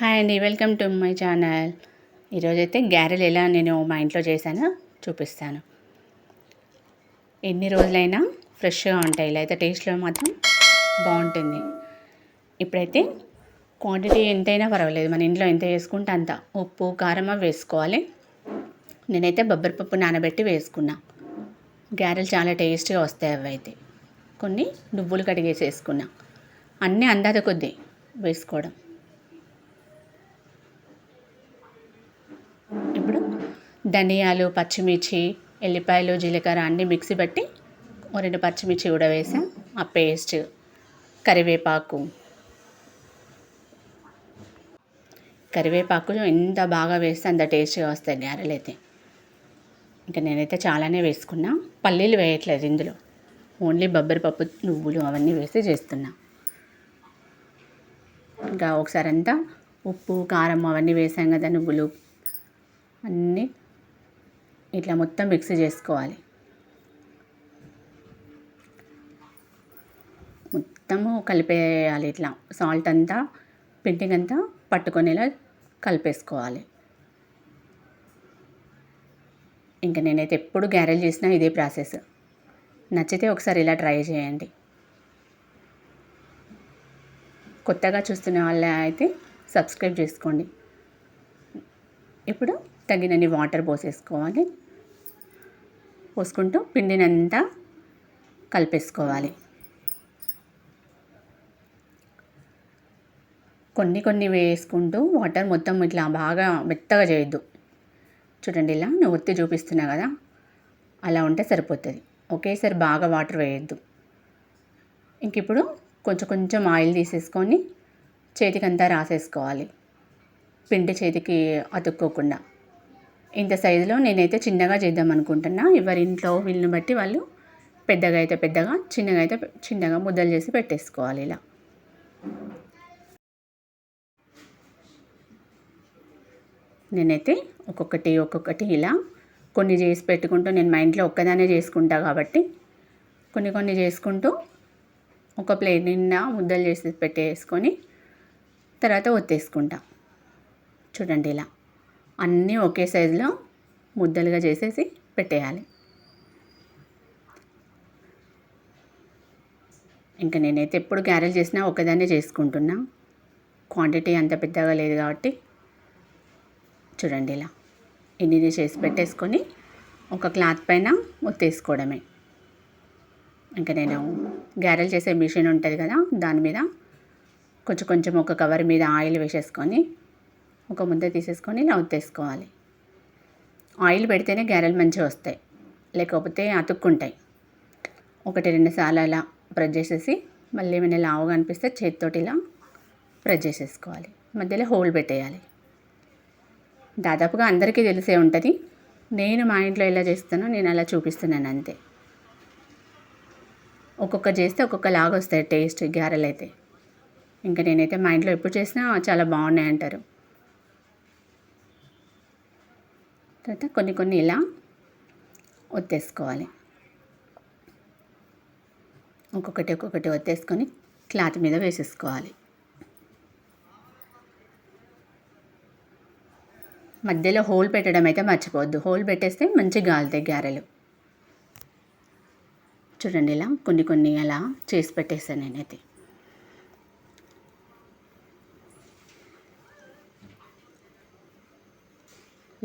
Hi అండి welcome to my channel ఈరోజైతే గ్యారెలు ఎలా నేను మా ఇంట్లో చేశానో చూపిస్తాను. ఎన్ని రోజులైనా ఫ్రెష్గా ఉంటాయి ఇలా అయితే టేస్ట్లో మాత్రం బాగుంటుంది. ఇప్పుడైతే క్వాంటిటీ ఎంతైనా పర్వాలేదు మన ఇంట్లో ఎంత వేసుకుంటే అంత. ఉప్పు కారం వేసుకోవాలి. నేనైతే బొబ్బరిపప్పు నానబెట్టి వేసుకున్నా. గ్యారెలు చాలా టేస్ట్గా వస్తాయి అవి అయితే. కొన్ని నువ్వులు కడిగేసి వేసుకున్నా. అన్నీ అందాద కొద్దీ వేసుకోవడం. ధనియాలు పచ్చిమిర్చి ఎల్లిపాయలు జీలకర్ర అన్నీ మిక్సీ పట్టి రెండు పచ్చిమిర్చి కూడా వేసాం. ఆ పేస్ట్ కరివేపాకు. కరివేపాకు ఎంత బాగా వేస్తే అంత టేస్ట్గా వస్తాయి గారెలు అయితే. ఇంకా నేనైతే చాలానే వేసుకున్నా. పల్లీలు వేయట్లేదు ఇందులో. ఓన్లీ బొబ్బరి పప్పు నువ్వులు అవన్నీ వేసి చేస్తున్నా. ఇంకా ఒకసారి అంతా ఉప్పు కారం అవన్నీ వేసాం కదా నువ్వులు అన్నీ ఇట్లా మొత్తం మిక్స్ చేసుకోవాలి. మొత్తము కలిపేయాలి ఇట్లా. సాల్ట్ అంతా పెంటింగ్ అంతా పట్టుకునేలా కలిపేసుకోవాలి. ఇంకా నేనైతే ఎప్పుడు గ్యారెల్ చేసినా ఇదే ప్రాసెస్. నచ్చితే ఒకసారి ఇలా ట్రై చేయండి. కొత్తగా చూస్తున్న వాళ్ళ అయితే సబ్స్క్రైబ్ చేసుకోండి. ఇప్పుడు తగినన్ని వాటర్ పోసేసుకోవాలి. పోసుకుంటూ పిండినంతా కలిపేసుకోవాలి. కొన్ని కొన్ని వేసుకుంటూ వాటర్ మొత్తం ఇట్లా బాగా మెత్తగా చేయొద్దు. చూడండి ఇలా నేను ఒత్తి చూపిస్తున్నా కదా అలా ఉంటే సరిపోతుంది. ఒకేసారి బాగా వాటర్ వేయద్దు. ఇంక ఇప్పుడు కొంచెం కొంచెం ఆయిల్ తీసేసుకొని చేతికంతా రాసేసుకోవాలి. పిండి చేతికి అతుక్కోకుండా. ఇంత సైజులో నేనైతే చిన్నగా చేద్దాం అనుకుంటున్నా. ఎవరి ఇంట్లో వీళ్ళని బట్టి వాళ్ళు పెద్దగా అయితే పెద్దగా చిన్నగా అయితే చిన్నగా ముద్దలు చేసి పెట్టేసుకోవాలి ఇలా. నేనైతే ఒక్కొక్కటి ఒక్కొక్కటి ఇలా కొన్ని చేసి పెట్టుకుంటూ నేను మా ఇంట్లో ఒక్కదానే చేసుకుంటా కాబట్టి కొన్ని కొన్ని చేసుకుంటూ ఒక ప్లేట్ నిండా ముద్దలు చేసి పెట్టేసుకొని తర్వాత ఒత్తేసుకుంటా. చూడండి ఇలా. అన్నీ ఒకే సైజులో ముద్దలుగా చేసేసి పెట్టేయాలి. ఇంకా నేనైతే ఎప్పుడు గ్యారెల్ చేసినా ఒకదాన్నే చేసుకుంటున్నా. క్వాంటిటీ అంత పెద్దగా లేదు కాబట్టి చూడండి ఇలా. ఇన్ని చేసి పెట్టేసుకొని ఒక క్లాత్ పైన ముత్తేసుకోవడమే ఇంకా నేను గ్యారెల్ చేసే మిషన్ ఉంటుంది కదా దాని మీద కొంచెం కొంచెం ఒక కవర్ మీద ఆయిల్ వేసేసుకొని ఒక ముద్ద తీసేసుకొని నవ్వుతేసుకోవాలి ఆయిల్ పెడితేనే గారెలు మంచిగా వస్తాయి. లేకపోతే అతుక్కుంటాయి. ఒకటి రెండు సార్లు అలా ప్రెస్ చేసేసి మళ్ళీ ఏమైనా లావుగా అనిపిస్తే చేతితోటి ఇలా ప్రెస్ చేసేసుకోవాలి. మధ్యలో హోల్ పెట్టేయాలి. దాదాపుగా అందరికీ తెలిసే ఉంటుంది. నేను మా ఇంట్లో ఎలా చేస్తానో నేను అలా చూపిస్తున్నాను అంతే. ఒక్కొక్క చేస్తే ఒక్కొక్క లాగా వస్తాయి టేస్ట్ గారెలు అయితే. ఇంకా నేనైతే మా ఇంట్లో ఎప్పుడు చేసినా చాలా బాగున్నాయి అంటారు తర్వాత కొన్ని కొన్ని ఇలా ఒత్తేసుకోవాలి. ఒక్కొక్కటి ఒక్కొక్కటి ఒత్తేసుకొని క్లాత్ మీద వేసేసుకోవాలి. మధ్యలో హోల్ పెట్టడం అయితే మర్చిపోవద్దు. హోల్ పెట్టేస్తే మంచి గాలుతాయి గారెలు. చూడండి ఇలా కొన్ని కొన్ని అలా చేసి పెట్టేస్తాను నేనైతే.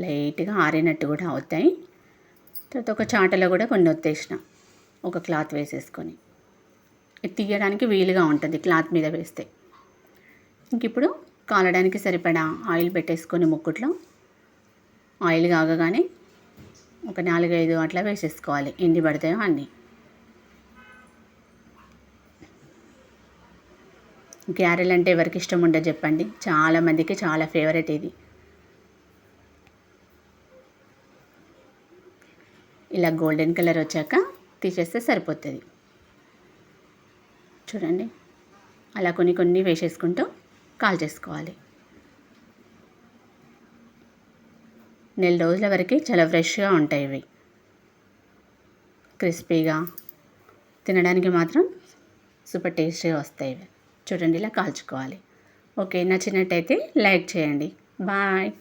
లైట్గా ఆరినట్టు కూడా అవుతాయి. తర్వాత ఒక చాటలో కూడా కొన్ని వచ్చేసిన ఒక క్లాత్ వేసేసుకొని. తీయడానికి వీలుగా ఉంటుంది క్లాత్ మీద వేస్తే. ఇంక ఇప్పుడు కాలడానికి సరిపడా ఆయిల్ పెట్టేసుకొని ముక్కుట్లో. ఆయిల్ కాగగానే ఒక నాలుగైదు అట్లా వేసేసుకోవాలి ఎన్ని పడతాయో అన్నీ. గ్యారెల్ అంటే ఎవరికి ఇష్టం ఉండదు చెప్పండి. చాలామందికి చాలా ఫేవరెట్ ఇది. ఇలా గోల్డెన్ కలర్ వచ్చాక తీసేస్తే సరిపోతుంది. చూడండి. అలా కొన్ని కొన్ని వేసేసుకుంటూ కాల్ చేసుకోవాలి. నెల రోజుల వరకు చాలా ఫ్రెష్గా ఉంటాయి ఇవి. క్రిస్పీగా తినడానికి మాత్రం సూపర్ టేస్టీగా వస్తాయి ఇవి. చూడండి ఇలా కాల్చుకోవాలి. ఓకే నచ్చినట్టయితే లైక్ చేయండి. బాయ్.